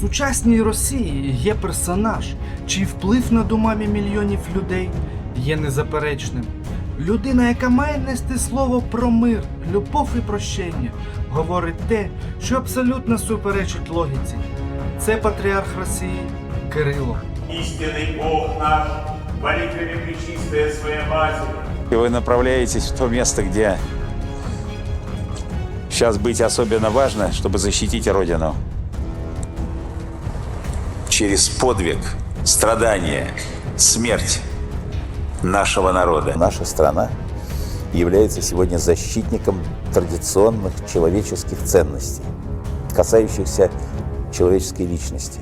сучасній Росії є персонаж, чий вплив над умами мільйонів людей є незаперечним. Людина, яка має нести слово про мир, любов і прощення, говорить те, що абсолютно суперечить логіці. Це патріарх Росії Кирило. Истинный Бог наш, молитвами Пречистая Своя Матерь, И вы направляетесь в то место, где сейчас быть особенно важно, чтобы защитить Родину. Через подвиг, страдания, смерть нашего народа. Наша страна является сегодня защитником традиционных человеческих ценностей, касающихся человеческой личности.